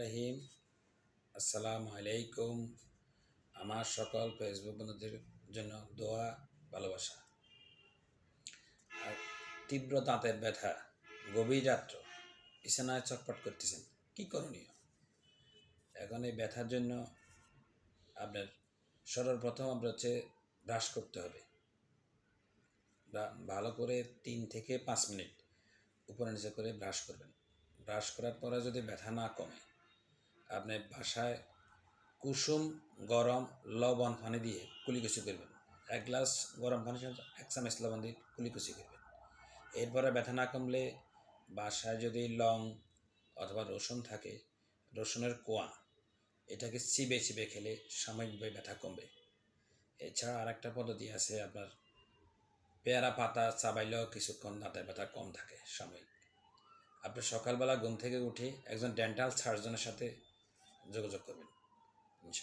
রহিম, আসসালামু আলাইকুম। আমার সকল ফেসবুক বন্ধুদের জন্য দোয়া, ভালোবাসা। তীব্র দাঁতের ব্যথা, গভীর রাত্র, বিছানায় চটপট করতেছেন। কি করণীয়? এখন এই ব্যথার জন্য আপনার সর্বপ্রথম আপনার হচ্ছে ব্রাশ করতে হবে। ভালো করে তিন থেকে পাঁচ মিনিট উপরে নিচে করে ব্রাশ করবেন। ব্রাশ করার পরে যদি ব্যথা না কমে আপনি বাসায় কুসুম, গরম, লবণ, পানি দিয়ে কুলিকুচি করবেন। এক গ্লাস গরম পানির সাথে এক চামচ লবণ দিয়ে কুলিকুচি করবেন। এরপরে ব্যথা না কমলে বাসায় যদি লং অথবা রসুন থাকে, রসুনের কোয়া, এটাকে চিবে চিবে খেলে সাময়িকভাবে ব্যথা কমবে। এছাড়া আরেকটা পদ্ধতি আছে আপনার, পেয়ারা পাতা চাবাইলেও কিছুক্ষণ দাঁতের ব্যথা কম থাকে সাময়িক। আপনি সকালবেলা ঘুম থেকে উঠে একজন ডেন্টাল সার্জনের সাথে যোগাযোগ করবেন